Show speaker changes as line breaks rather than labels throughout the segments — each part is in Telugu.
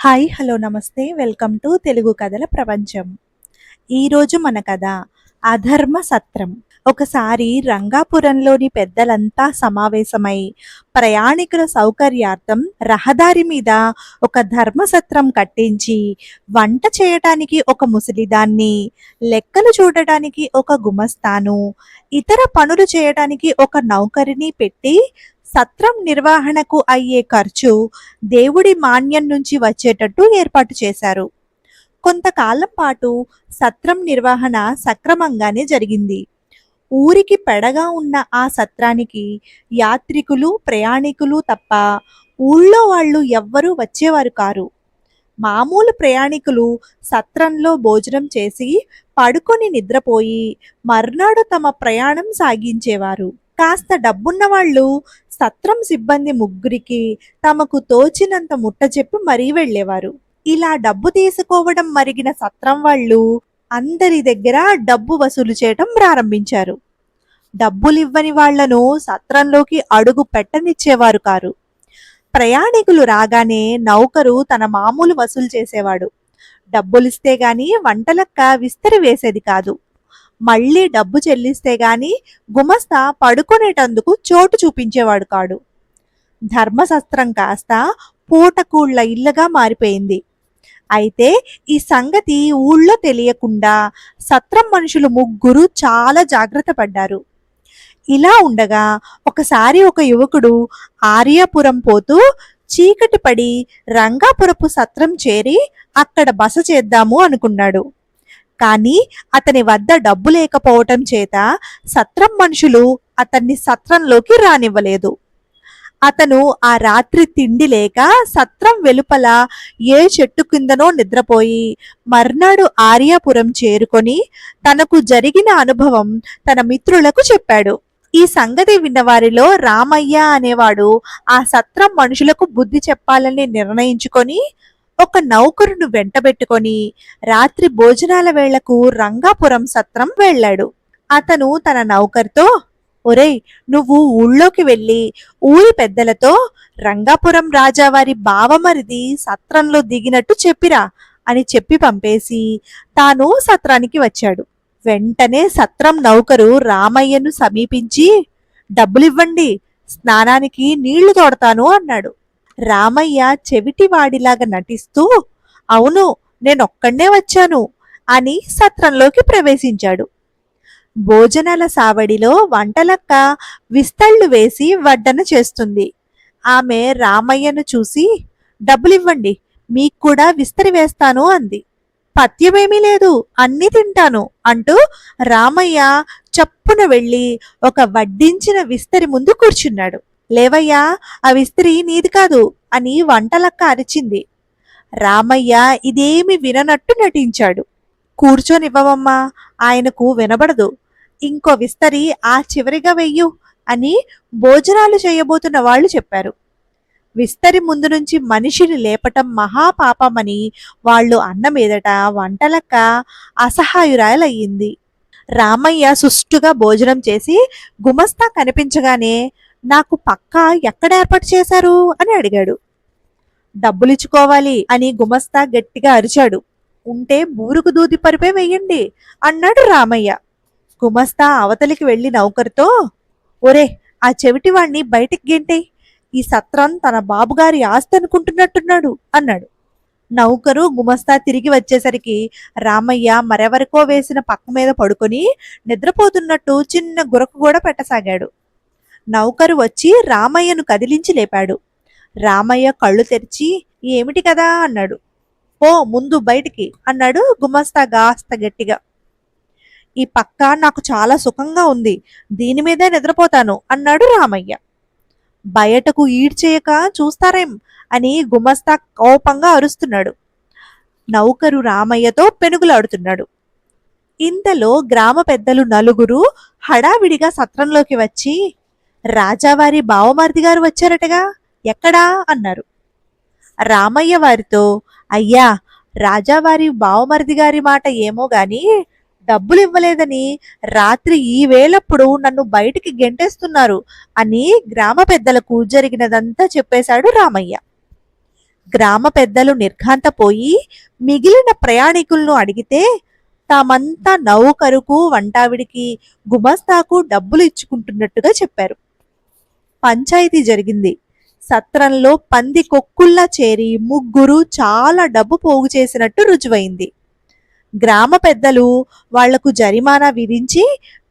హాయ్ హలో నమస్తే. వెల్కమ్ టు తెలుగు కథల ప్రపంచం. ఈరోజు మన కథ అధర్మ సత్రం. ఒకసారి రంగాపురంలోని పెద్దలంతా సమావేశమై ప్రయాణికుల సౌకర్యార్థం రహదారి మీద ఒక ధర్మసత్రం కట్టించి వంట చేయటానికి ఒక ముసలిదాన్ని లెక్కలు చూడటానికి ఒక గుమస్తాను ఇతర పనులు చేయటానికి ఒక నౌకరిని పెట్టి సత్రం నిర్వహణకు అయ్యే ఖర్చు దేవుడి మాన్యం నుంచి వచ్చేటట్టు ఏర్పాటు చేశారు. కొంతకాలం పాటు సత్రం నిర్వహణ సక్రమంగానే జరిగింది. ఊరికి పెడగా ఉన్న ఆ సత్రానికి యాత్రికులు ప్రయాణికులు తప్ప ఊళ్ళో వాళ్ళు ఎవ్వరూ వచ్చేవారు కారు. మామూలు ప్రయాణికులు సత్రంలో భోజనం చేసి పడుకొని నిద్రపోయి మర్నాడు తమ ప్రయాణం సాగించేవారు. కాస్త డబ్బున్న వాళ్ళు సత్రం సిబ్బంది ముగ్గురికి తమకు తోచినంత ముట్ట చెప్పి మరీ వెళ్ళేవారు. ఇలా డబ్బు తీసుకోవడం మరిగిన సత్రం వాళ్ళు అందరి దగ్గర డబ్బు వసూలు చేయటం ప్రారంభించారు. డబ్బులివ్వని వాళ్ళను సత్రంలోకి అడుగు పెట్టనిచ్చేవారు కారు. ప్రయాణికులు రాగానే నౌకరు తన మామూలు వసూలు చేసేవాడు. డబ్బులిస్తే గాని వంటలక్క విస్తరి వేసేది కాదు. మళ్ళీ డబ్బు చెల్లిస్తే గాని గుమస్తా పడుకునేటందుకు చోటు చూపించేవాడు కాడు. ధర్మశస్త్రం కాస్త పూటకూళ్ళ ఇళ్ళగా మారిపోయింది. అయితే ఈ సంగతి ఊళ్ళో తెలియకుండా సత్రం మనుషులు ముగ్గురు చాలా జాగ్రత్త పడ్డారు. ఇలా ఉండగా ఒకసారి ఒక యువకుడు ఆర్యాపురం పోతూ చీకటి పడి రంగాపురపు సత్రం చేరి అక్కడ బస చేద్దాము అనుకున్నాడు. కానీ అతని వద్ద డబ్బు లేకపోవటం చేత సత్రం మనుషులు అతన్ని సత్రంలోకి రానివ్వలేదు. అతను ఆ రాత్రి తిండి లేక సత్రం వెలుపల ఏ చెట్టు కిందనో నిద్రపోయి మర్నాడు ఆర్యాపురం చేరుకొని తనకు జరిగిన అనుభవం తన మిత్రులకు చెప్పాడు. ఈ సంగతి విన్నవారిలో రామయ్య అనేవాడు ఆ సత్రం మనుషులకు బుద్ధి చెప్పాలని నిర్ణయించుకొని ఒక నౌకరును వెంటబెట్టుకొని రాత్రి భోజనాల వేళకు రంగాపురం సత్రం వెళ్ళాడు. అతను తన నౌకర్తో ఒరేయ్ నువ్వు ఊళ్ళోకి వెళ్ళి ఊరి పెద్దలతో రంగాపురం రాజావారి బావమరిది సత్రంలో దిగినట్టు చెప్పిరా అని చెప్పి పంపేసి తాను సత్రానికి వచ్చాడు. వెంటనే సత్రం నౌకరు రామయ్యను సమీపించి డబ్బులివ్వండి స్నానానికి నీళ్ళు తోడతాను అన్నాడు. రామయ్య చెవిటివాడిలాగా నటిస్తూ అవును నేనొక్కడే వచ్చాను అని సత్రంలోకి ప్రవేశించాడు. భోజనాల సావడిలో వంటలక్క విస్తళ్ళు వేసి వడ్డన చేస్తుంది. ఆమె రామయ్యను చూసి డబ్బులివ్వండి మీకు కూడా విస్తరి వేస్తాను అంది. పథ్యమేమీ లేదు అన్నీ తింటాను అంటూ రామయ్య చప్పున వెళ్ళి ఒక వడ్డించిన విస్తరి ముందు కూర్చున్నాడు. లేవయ్యా ఆ విస్త్రీ నీది కాదు అని వంటలక్క అరిచింది. రామయ్య ఇదేమి విననట్టు నటించాడు. కూర్చొనివ్వవమ్మా ఆయనకు వినబడదు. ఇంకో విస్తరి ఆ చివరిగా వెయ్యు అని భోజనాలు చేయబోతున్న వాళ్ళు చెప్పారు. విస్తరి ముందు నుంచి మనిషిని లేపటం మహాపాపమని వాళ్ళు అన్నమీదట వంటలక్క అసహాయురాలయ్యింది. రామయ్య సుష్టుగా భోజనం చేసి గుమస్తా కనిపించగానే నాకు పక్కా ఎక్కడ ఏర్పాటు చేశారు అని అడిగాడు. డబ్బులిచ్చుకోవాలి అని గుమస్తా గట్టిగా అరిచాడు. ఉంటే బూరుకు దూది పరిపే వెయ్యండి అన్నాడు రామయ్య. గుమస్తా అవతలికి వెళ్ళి నౌకరుతో ఒరే ఆ చెవిటివాణ్ణి బయటికి గెంటే ఈ సత్రం తన బాబుగారి ఆస్తి అనుకుంటున్నట్టున్నాడు అన్నాడు. నౌకరు గుమస్తా తిరిగి వచ్చేసరికి రామయ్య మరెవరికో వేసిన పక్క మీద పడుకొని నిద్రపోతున్నట్టు చిన్న గురకు కూడా పెట్టసాగాడు. నౌకరు వచ్చి రామయ్యను కదిలించి లేపాడు. రామయ్య కళ్ళు తెరిచి ఏమిటి కదా? అన్నాడు. ఓ ముందు బయటికి అన్నాడు గుమస్తా గాస్త గట్టిగా. ఈ పక్క నాకు చాలా సుఖంగా ఉంది. దీని మీదే నిద్రపోతాను అన్నాడు రామయ్య. బయటకు ఈడ్చేయక చూస్తారేం? అని గుమస్తా కోపంగా అరుస్తున్నాడు. నౌకరు రామయ్యతో పెనుగులాడుతున్నాడు. ఇంతలో గ్రామ పెద్దలు నలుగురు హడావిడిగా సత్రంలోకి వచ్చి రాజావారి బావమరిది గారు వచ్చారటగా? ఎక్కడా? అన్నారు. రామయ్య వారితో అయ్యా రాజావారి బావమరిది గారి మాట ఏమో గాని డబ్బులు ఇవ్వలేదని రాత్రి ఈ వేళప్పుడు నన్ను బయటికి గెంటేస్తున్నారు అని గ్రామ పెద్దలకు జరిగినదంతా చెప్పేశాడు రామయ్య. గ్రామ పెద్దలు నిర్ఘాంతపోయి మిగిలిన ప్రయాణికులను అడిగితే తామంతా నౌకరుకు వంటావిడికి గుమస్తాకు డబ్బులు ఇచ్చుకుంటున్నట్టుగా చెప్పారు. పంచాయతీ జరిగింది. సత్రంలో పంది కొక్కుల్లా చేరి ముగ్గురు చాలా డబ్బు పోగు చేసినట్టు రుజువైంది. గ్రామ పెద్దలు వాళ్ళకు జరిమానా విధించి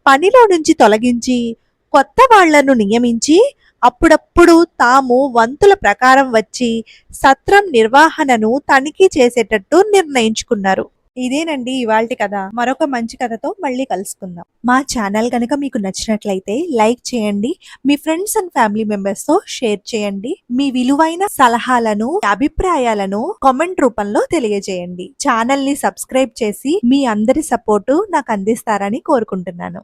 పనిలో నుంచి తొలగించి కొత్త వాళ్ళను నియమించి అప్పుడప్పుడు తాము వంతుల ప్రకారం వచ్చి సత్రం నిర్వహణను తనిఖీ చేసేటట్టు నిర్ణయించుకున్నారు. ఇదేనండి ఇవాళ కథ. మరొక మంచి కథతో మళ్ళీ కలుసుకుందాం. మా ఛానల్ కనుక మీకు నచ్చినట్లయితే లైక్ చేయండి మీ ఫ్రెండ్స్ అండ్ ఫ్యామిలీ మెంబర్స్తో షేర్ చేయండి మీ విలువైన సలహాలను అభిప్రాయాలను కామెంట్ రూపంలో తెలియజేయండి. ఛానల్ని సబ్స్క్రైబ్ చేసి మీ అందరి సపోర్టు నాకు అందిస్తారని కోరుకుంటున్నాను.